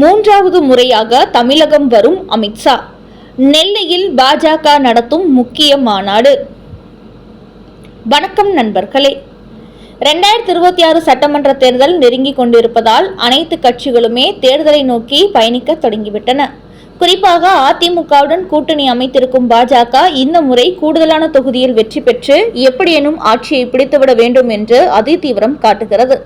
மூன்றாவது முறையாக தமிழகம் வரும் அமித்ஷா நெல்லையில் பாஜக நடத்தும் முக்கிய மாநாடு. வணக்கம் நண்பர்களே. ரெண்டாயிரத்தி இருபத்தி ஆறு சட்டமன்ற தேர்தல் நெருங்கிக் கொண்டிருப்பதால் அனைத்து கட்சிகளுமே தேர்தலை நோக்கி பயணிக்க தொடங்கிவிட்டன. குறிப்பாக அதிமுகவுடன் கூட்டணி அமைத்திருக்கும் பாஜக இந்த முறை கூடுதலான தொகுதியில் வெற்றி பெற்று எப்படியேனும் ஆட்சியை பிடித்துவிட வேண்டும் என்று அதிதீவிரம் காட்டுகிறது.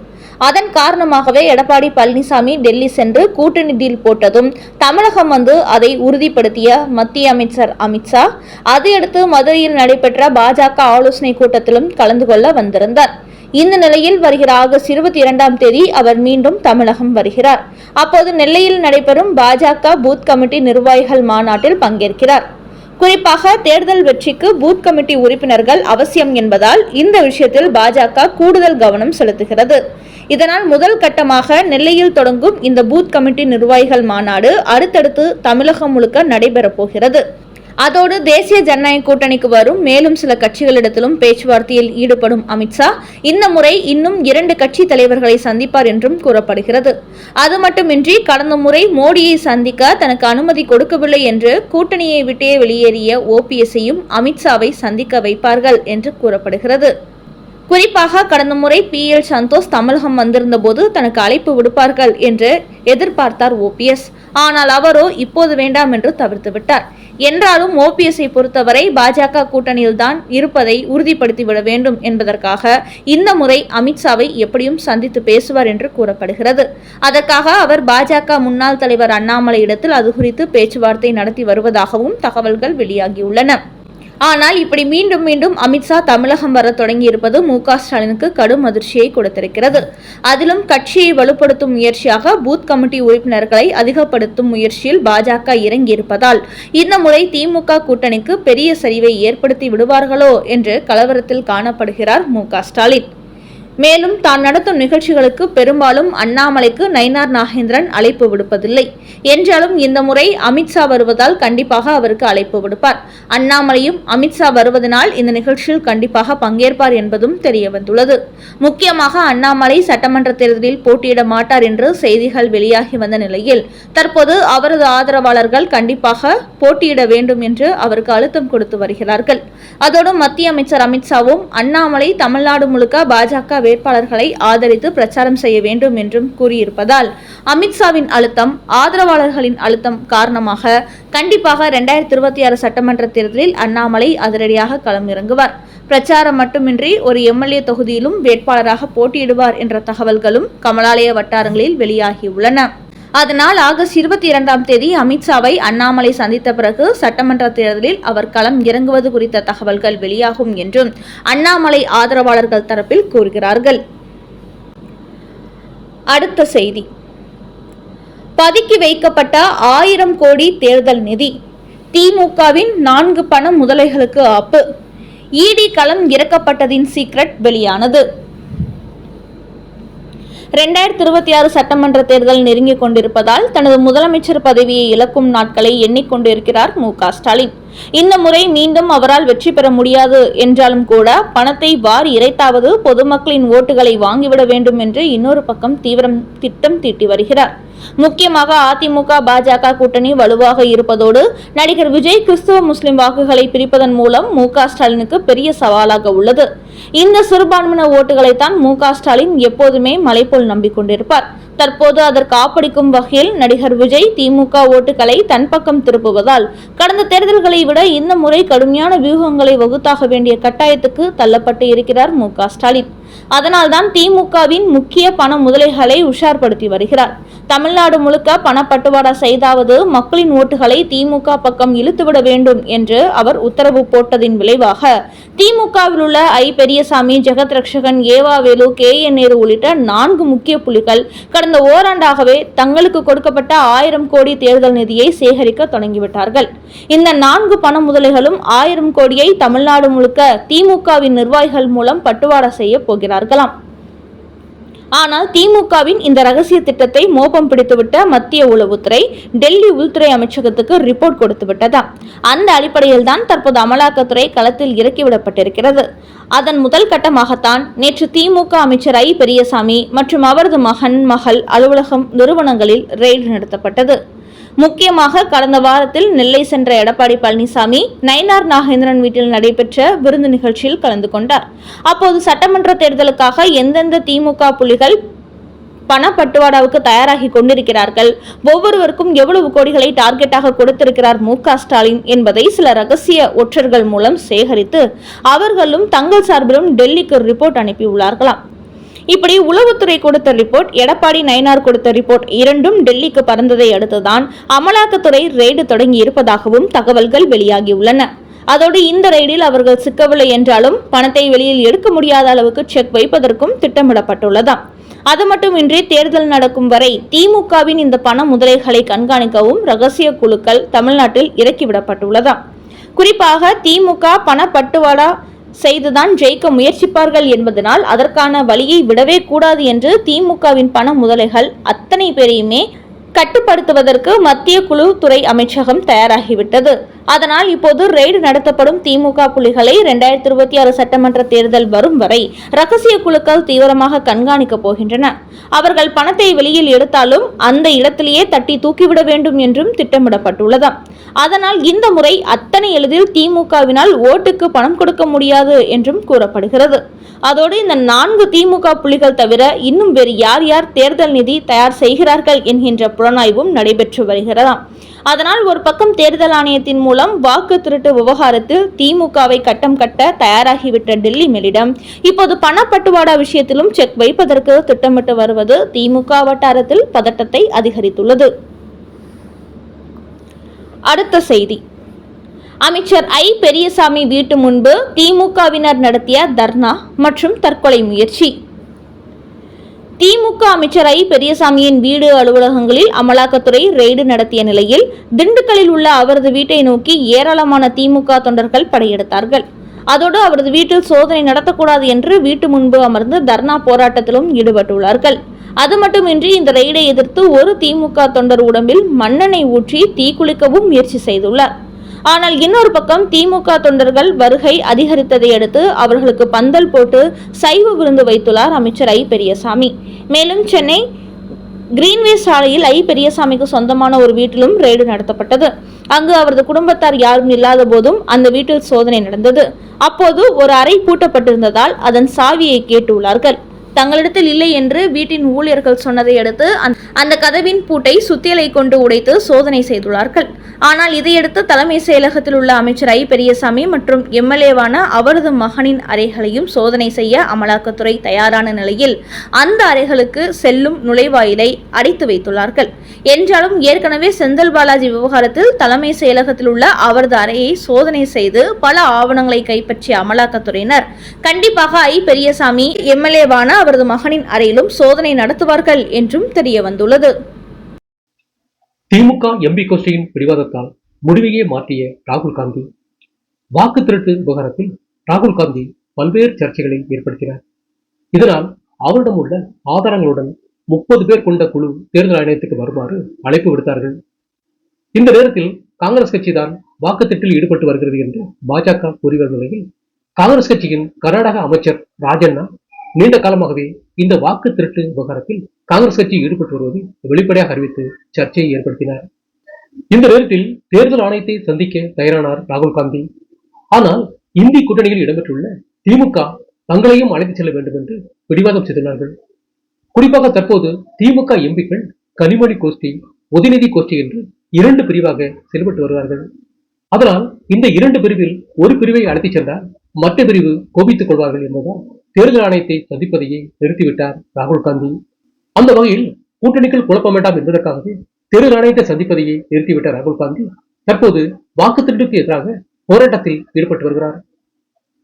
அதன் காரணமாகவே எடப்பாடி பழனிசாமி டெல்லி சென்று கூட்டணி டீல் போட்டதும் தமிழகம் வந்து அதை உறுதிப்படுத்திய மத்திய அமைச்சர் அமித்ஷா அதையடுத்து மதுரையில் நடைபெற்ற பாஜக ஆலோசனை கூட்டத்திலும் கலந்து கொள்ள வந்திருந்தார். இந்த நிலையில் வருகிற ஆகஸ்ட் இருபத்தி இரண்டாம் தேதி அவர் மீண்டும் தமிழகம் வருகிறார். அப்போது நெல்லையில் நடைபெறும் பாஜக பூத் கமிட்டி நிர்வாகிகள் மாநாட்டில் பங்கேற்கிறார். குறிப்பாக தேர்தல் வெற்றிக்கு பூத் கமிட்டி உறுப்பினர்கள் அவசியம் என்பதால் இந்த விஷயத்தில் பாஜக கூடுதல் கவனம் செலுத்துகிறது. இதனால் முதல் கட்டமாக நெல்லையில் தொடங்கும் இந்த பூத் கமிட்டி நிர்வாகிகள் மாநாடு அடுத்தடுத்து தமிழகம் முழுக்க நடைபெறப் போகிறது. அதோடு தேசிய ஜனநாயக கூட்டணிக்கு வரும். மேலும் சில கட்சிகளிடத்திலும் பேச்சுவார்த்தையில் ஈடுபடும் அமித்ஷா இந்த முறை இன்னும் இரண்டு கட்சி தலைவர்களை சந்திப்பார் என்றும் கூறப்படுகிறது. அது மட்டுமின்றி கடந்த முறை மோடியை சந்திக்க தனக்கு அனுமதி கொடுக்கவில்லை என்று கூட்டணியை விட்டே வெளியேறிய ஓபிஎஸ்ஸையும் அமித்ஷாவை சந்திக்க வைப்பார்கள் என்று கூறப்படுகிறது. குறிப்பாக கடந்த முறை பி எல் சந்தோஷ் தமிழகம் வந்திருந்த போது தனக்கு அழைப்பு விடுப்பார்கள் என்று எதிர்பார்த்தார் ஓபிஎஸ் ஆனால் அவரோ இப்போது வேண்டாம் என்று தவிர்த்து விட்டார். என்றாலும் ஓபிஎஸ்ஐ பொறுத்தவரை பாஜக கூட்டணியில்தான் இருப்பதை உறுதிப்படுத்திவிட வேண்டும் என்பதற்காக இந்த முறை அமித்ஷாவை எப்படியும் சந்தித்து பேசுவார் என்று கூறப்படுகிறது. அதற்காக அவர் பாஜக முன்னாள் தலைவர் அண்ணாமலையிடத்தில் அது குறித்து பேச்சுவார்த்தை நடத்தி வருவதாகவும் தகவல்கள் வெளியாகியுள்ளன. ஆனால் இப்படி மீண்டும் மீண்டும் அமித்ஷா தமிழகம் வர தொடங்கியிருப்பது மு க ஸ்டாலினுக்கு கடும் அதிர்ச்சியை கொடுத்திருக்கிறது. அதிலும் கட்சியை வலுப்படுத்தும் முயற்சியாக பூத் கமிட்டி உறுப்பினர்களை அதிகப்படுத்தும் முயற்சியில் பாஜக இறங்கியிருப்பதால் இந்த முறை திமுக கூட்டணிக்கு பெரிய சரிவை ஏற்படுத்தி விடுவார்களோ என்று கலவரத்தில் காணப்படுகிறார் மு ஸ்டாலின். மேலும் தான் நடத்தும் நிகழ்ச்சிகளுக்கு பெரும்பாலும் அண்ணாமலைக்கு நயினார் நாகேந்திரன் அழைப்பு விடுப்பதில்லை. என்றாலும் இந்த முறை அமித்ஷா வருவதால் கண்டிப்பாக அவருக்கு அழைப்பு விடுப்பார். அண்ணாமலையும் அமித்ஷா வருவதனால் இந்த நிகழ்ச்சியில் கண்டிப்பாக பங்கேற்பார் என்பதும் தெரிய வந்துள்ளது முக்கியமாக அண்ணாமலை சட்டமன்ற தேர்தலில் போட்டியிட மாட்டார் என்று செய்திகள் வெளியாகி வந்த நிலையில் தற்போது அவரது ஆதரவாளர்கள் கண்டிப்பாக போட்டியிட வேண்டும் என்று அவருக்கு அழுத்தம் கொடுத்து வருகிறார்கள். அதோடு மத்திய அமைச்சர் அமித்ஷாவும் அண்ணாமலை தமிழ்நாடு முழுக்க பாஜக வேட்பாளர்களை ஆதரித்து பிரச்சாரம் செய்ய வேண்டும் என்றும் கூறியிருப்பதால் அமித்ஷாவின் அழுத்தம் ஆதரவாளர்களின் அழுத்தம் காரணமாக கண்டிப்பாக இரண்டாயிரத்தி இருபத்தி ஆறு சட்டமன்ற தேர்தலில் அண்ணாமலை அதிரடியாக களமிறங்குவார். பிரச்சாரம் மட்டுமின்றி ஒரு எம்எல்ஏ தொகுதியிலும் வேட்பாளராக போட்டியிடுவார் என்ற தகவல்களும் கமலாலய வட்டாரங்களில் வெளியாகியுள்ளன அதனால் ஆகஸ்ட் இருபத்தி இரண்டாம் தேதி அமித்ஷாவை அண்ணாமலை சந்தித்த பிறகு சட்டமன்ற தேர்தலில் அவர் களம் இறங்குவது குறித்த தகவல்கள் வெளியாகும் என்றும் அண்ணாமலை ஆதரவாளர்கள் தரப்பில் கூறுகிறார்கள். அடுத்த செய்தி. பதுக்கி வைக்கப்பட்ட ஆயிரம் கோடி தேர்தல் நிதி. திமுகவின் நான்கு பண முதலைகளுக்கு ஆப்பு இடி களம் இறக்கப்பட்டதின் சீக்ரெட் வெளியானது. ரெண்டாயிரத்தி இருபத்தி ஆறு சட்டமன்ற தேர்தல் நெருங்கிக் கொண்டிருப்பதால் தனது முதலமைச்சர் பதவியை இழக்கும் நாட்களை எண்ணிக்கொண்டிருக்கிறார் மு க ஸ்டாலின். இந்த முறை மீண்டும் அவரால் வெற்றி பெற முடியாது என்றாலும் கூட பணத்தை வாரி இறைத்தாவது பொதுமக்களின் ஓட்டுகளை வாங்கிவிட வேண்டும் என்று இன்னொரு பக்கம் தீவிரம் திட்டம் தீட்டி வருகிறார். முக்கியமாக அதிமுக பாஜக கூட்டணி வலுவாக இருப்பதோடு நடிகர் விஜய் கிறிஸ்துவ முஸ்லிம் வாக்குகளை பிரிப்பதன் மூலம் மு ஸ்டாலினுக்கு பெரிய சவாலாக உள்ளது. இந்த சிறுபான்மையின ஓட்டுகளைத்தான் மு ஸ்டாலின் எப்போதுமே மலைபோல் நம்பிக்கொண்டிருப்பார். தற்போது அதற்கு ஆப்படிக்கும் வகையில் நடிகர் விஜய் திமுக ஓட்டுகளை தன் பக்கம் திருப்புவதால் கடந்த தேர்தல்களை விட இந்த முறை கடுமையான வியூகங்களை வகுத்தாக வேண்டிய கட்டாயத்துக்கு தள்ளப்பட்டு இருக்கிறார் மு க ஸ்டாலின். அதனால்தான் திமுகவின் முக்கிய பண முதலைகளை உஷார்படுத்தி வருகிறார். தமிழ்நாடு முழுக்க பணப்பட்டுவாடா செய்தாவது மக்களின் ஓட்டுகளை திமுக பக்கம் இழுத்துவிட வேண்டும் என்று அவர் உத்தரவு போட்டதின் விளைவாக திமுகவில் உள்ள I Periyasamy Jagath Rakshakan E V Velu K N Nehru உள்ளிட்ட நான்கு முக்கிய புலிகள் கடந்த ஓராண்டாகவே தங்களுக்கு கொடுக்கப்பட்ட ஆயிரம் கோடி தேர்தல் நிதியை சேகரிக்க தொடங்கிவிட்டார்கள். இந்த நான்கு பண முதலைகளும் ஆயிரம் கோடியை தமிழ்நாடு முழுக்க திமுகவின் நிர்வாகிகள் மூலம் பட்டுவாடா செய்ய போகிறார்களாம். ஆனால் திமுகவின் இந்த ரகசிய திட்டத்தை மோப்பம் பிடித்துவிட்ட மத்திய உளவுத்துறை டெல்லி உள்துறை அமைச்சகத்துக்கு ரிப்போர்ட் கொடுத்து விட்டதா அந்த அடிப்படையில் தான் தற்போது அமலாக்கத்துறை களத்தில் இறக்கிவிடப்பட்டிருக்கிறது. அதன் முதல் கட்டமாகத்தான் நேற்று திமுக அமைச்சர் ஐ. பெரியசாமி மற்றும் அவரது மகன் மகள் அலுவலகம் நிறுவனங்களில் ரெய்டு நடத்தப்பட்டது முக்கியமாக கடந்த வாரத்தில் நெல்லை சென்ற எடப்பாடி பழனிசாமி நயினார் நாகேந்திரன் வீட்டில் நடைபெற்ற விருந்து நிகழ்ச்சியில் கலந்து கொண்டார். அப்போது சட்டமன்ற தேர்தலுக்காக எந்தெந்த திமுக புலிகள் பணப்பட்டுவாடாவுக்கு தயாராகி கொண்டிருக்கிறார்கள்? ஒவ்வொருவருக்கும் எவ்வளவு கோடிகளை டார்கெட்டாக கொடுத்திருக்கிறார் மு க ஸ்டாலின் என்பதை சில ரகசிய ஒற்றர்கள் மூலம் சேகரித்து அவர்களும் தங்கள் சார்பிலும் டெல்லிக்கு ரிப்போர்ட் அனுப்பியுள்ளார்களாம். இப்படி உளவுத்துறை கொடுத்த ரிப்போர்ட் எடப்பாடி நயனார் கொடுத்த ரிப்போர்ட் இரண்டும் டெல்லிக்கு பறந்ததை அடுத்துதான் அமலாக்கத்துறை ரெய்டு தொடங்கி இருப்பதாகவும் தகவல்கள் வெளியாகியுள்ளன. அதோடு இந்த ரெய்டில் அவர்கள் சிக்கவில்லை என்றாலும் பணத்தை வெளியில் எடுக்க முடியாத அளவுக்கு செக் வைப்பதற்கும் திட்டமிடப்பட்டுள்ளதாம் அது மட்டுமின்றி தேர்தல் நடக்கும் வரை திமுகவின் இந்த பண முதலைகளை கண்காணிக்கவும் ரகசிய குழுக்கள் தமிழ்நாட்டில் இறக்கிவிடப்பட்டுள்ளதாம் குறிப்பாக திமுக பணப்பட்டுவாடா செய்துதான் ஜெயிக்க முயற்சிப்பார்கள் என்பதனால் அதற்கான வழியை விடவே கூடாது என்று திமுகவின் பண முதலைகள் அத்தனை பேரையுமே கட்டுப்படுத்துவதற்கு மத்திய குழு துறை அமைச்சகம் தயாராகிவிட்டது. அதனால் இப்போது ரெய்டு நடத்தப்படும் திமுக புலிகளை இரண்டாயிரத்தி இருபத்தி ஆறு சட்டமன்ற தேர்தல் வரும் வரை ரகசிய குழுக்கள் தீவிரமாக கண்காணிக்கப் போகின்றன. அவர்கள் பணத்தை வெளியில் எடுத்தாலும் அந்த இடத்திலேயே தட்டி தூக்கிவிட வேண்டும் என்றும் திட்டமிடப்பட்டுள்ளதாம். அதனால் இந்த முறை அத்தனை எளிதில் திமுகவினால் ஓட்டுக்கு பணம் கொடுக்க முடியாது என்றும் கூறப்படுகிறது. அதோடு இந்த நான்கு திமுக புலிகள் தவிர இன்னும் வேறு யார் யார் தேர்தல் நிதி தயார் செய்கிறார்கள் என்கின்ற புலனாய்வும் நடைபெற்று வருகிறதாம். அதனால் ஒரு பக்கம் தேர்தல் ஆணையத்தின் மூலம் வாக்கு திருட்டு விவகாரத்தில் திமுகவை கட்டம் கட்ட தயாராகிவிட்ட டெல்லி மேலிடம். இப்போது பணப்பட்டுவாடா விஷயத்திலும் செக் வைப்பதற்கு திட்டமிட்டு வருவது திமுக வட்டாரத்தில் பதட்டத்தை அதிகரித்துள்ளது. அடுத்த செய்தி. அமைச்சர் ஐ. பெரியசாமி வீட்டு முன்பு திமுகவினர் நடத்திய தர்ணா மற்றும் தற்கொலை முயற்சி. திமுக அமைச்சர் ஐ பெரியசாமியின் வீடு அலுவலகங்களில் அமலாக்கத்துறை ரெய்டு நடத்திய நிலையில் திண்டுக்கல்லில் உள்ள அவரது வீட்டை நோக்கி ஏராளமான திமுக தொண்டர்கள் படையெடுத்தார்கள். அதோடு அவரது வீட்டில் சோதனை நடத்தக்கூடாது என்று வீட்டு முன்பு அமர்ந்து தர்ணா போராட்டத்திலும் ஈடுபட்டுள்ளார்கள். அது மட்டுமின்றி இந்த ரெய்டை எதிர்த்து ஒரு திமுக தொண்டர் உடம்பில் மண்ணெண்ணெய் ஊற்றி தீக்குளிக்கவும் முயற்சி செய்துள்ளார். ஆனால் இன்னொரு பக்கம் திமுக தொண்டர்கள் வருகை அதிகரித்ததை அடுத்து அவர்களுக்கு பந்தல் போட்டு சைவ விருந்து வைத்துள்ளார் அமைச்சர் ஐ பெரியசாமி. மேலும் சென்னை கிரீன்வே சாலையில் ஐ பெரியசாமிக்கு சொந்தமான ஒரு வீட்டிலும் ரெய்டு நடத்தப்பட்டது. அங்கு அவரது குடும்பத்தார் யாரும் இல்லாத போதும் அந்த வீட்டில் சோதனை நடந்தது. அப்போது ஒரு அறை பூட்டப்பட்டிருந்ததால் அதன் சாவியை கேட்டுள்ளார்கள். தங்களிடத்தில் இல்லை என்று வீட்டின் ஊழியர்கள் சொன்னதை அடுத்து அந்த கதவின் பூட்டை சுத்தியலை கொண்டு உடைத்து சோதனை செய்துள்ளார்கள். ஆனால் இதையடுத்து தலைமை செயலகத்தில் உள்ள அமைச்சர் ஐ பெரியசாமி மற்றும் எம்எல்ஏவான அவரது மகனின் அறைகளையும் சோதனை செய்ய அமலாக்கத்துறை தயாரான நிலையில் அந்த அறைகளுக்கு செல்லும் நுழைவாயிலை அடைத்து வைத்துள்ளார்கள். என்றாலும் ஏற்கனவே செந்தில் பாலாஜி விவகாரத்தில் தலைமை செயலகத்தில் உள்ள அவரது அறையை சோதனை செய்து பல ஆவணங்களை கைப்பற்றிய அமலாக்கத்துறையினர். கண்டிப்பாக ஐ பெரியசாமி எம்எல்ஏவான அவரது மகனின் அறையிலும் சோதனை நடத்துவார்கள் என்றும் தெரிய வந்துள்ளது திமுக எம்பி கோஷ்டியின் பிடிவாதத்தால் முடிவையே மாற்றிய ராகுல் காந்தி. வாக்கு திருட்டு விவகாரத்தில் ராகுல் காந்தி பல்வேறு சர்ச்சைகளை ஏற்படுத்தினார். இதனால் அவரிடம் உள்ள ஆதாரங்களுடன் முப்பது பேர் கொண்ட குழு தேர்தல் ஆணையத்துக்கு வருமாறு அழைப்பு விடுத்தார்கள். இந்த நேரத்தில் காங்கிரஸ் கட்சி தான் வாக்குத்திட்டில் ஈடுபட்டு வருகிறது என்று பாஜக கூறி வரும் நிலையில் காங்கிரஸ் கட்சியின் கர்நாடக அமைச்சர் ராஜண்ணா நீண்ட காலமாகவே இந்த வாக்கு திருட்டு விவகாரத்தில் காங்கிரஸ் கட்சி ஈடுபட்டு வருவதை வெளிப்படையாக அறிவித்து சர்ச்சையை ஏற்படுத்தினார். இந்த நேரத்தில் தேர்தல் ஆணையத்தை சந்திக்க தயாரானார் ராகுல் காந்தி. ஆனால் இந்தி கூட்டணியில் இடம்பெற்றுள்ள திமுக தங்களையும் அழைத்துச் செல்ல வேண்டும் என்று பிடிவாதம் செய்துள்ளார்கள். குறிப்பாக தற்போது திமுக எம்பிக்கள் கனிமொழி கோஷ்டி உதயநிதி கோஷ்டி என்று இரண்டு பிரிவாக செயல்பட்டு வருகிறார்கள் அதனால் இந்த இரண்டு பிரிவில் ஒரு பிரிவை அழைத்துச் சென்றால் மற்ற பிரிவு கோபித்துக் கொள்வார்கள் என்பதால் தேர்தல் ஆணையத்தை சந்திப்பதையே நிறுத்திவிட்டார் ராகுல் காந்தி. அந்த வகையில் கூட்டணிக்குள் குழப்பம் வேண்டாம் என்பதற்காகவே தேர்தல் ஆணையத்தை சந்திப்பதையே நிறுத்திவிட்ட ராகுல் காந்தி தற்போது வாக்கு திருட்டுக்கு எதிராக போராட்டத்தில் ஈடுபட்டு வருகிறார்.